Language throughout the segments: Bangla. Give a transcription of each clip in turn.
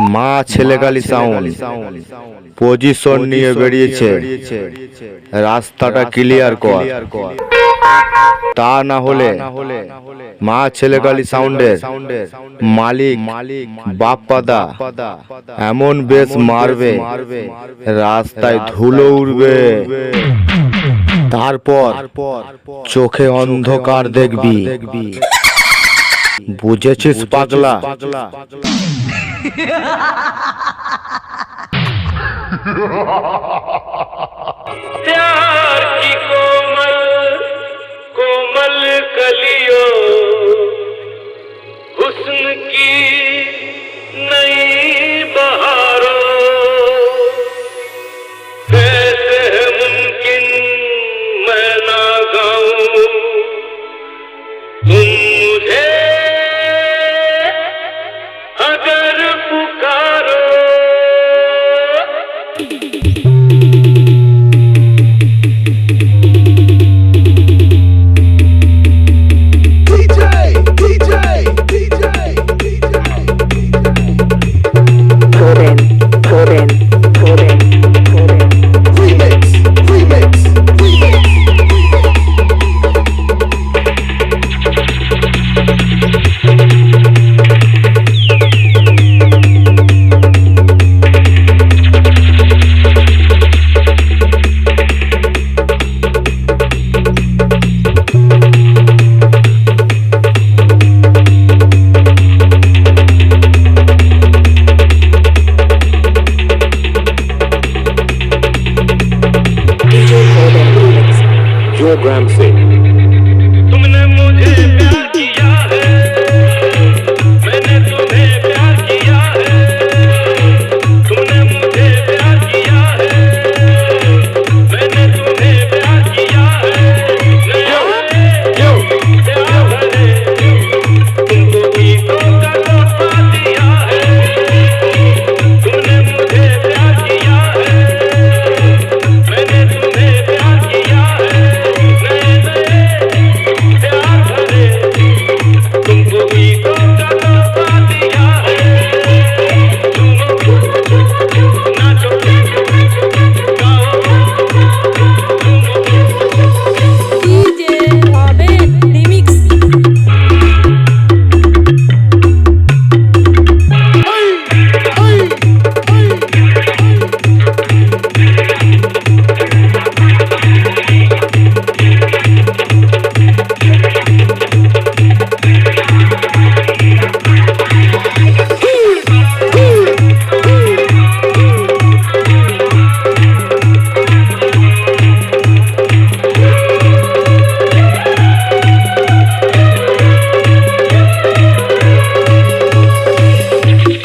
মা ছেলেকালি সাউন্ড পজিশন নিয়ে বেরিয়েছে। রাস্তাটা ক্লিয়ার কর। তা না হলে মা ছেলেকালি সাউন্ডের মালিক বাপ্পাদা এমন বেশ মারবে। রাস্তায় ধুলো উড়বে। তারপর চোখে অন্ধকার দেখবি। বুঝেছিস পাগলা। प्यार की कोमल कोमल कली। Bye.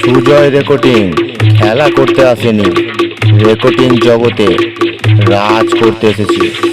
সুজয় রেকর্ডিং। খেলা করতে আসেনি। রেকর্ডিং জগতে রাজ করতে এসেছি।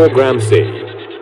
Program C.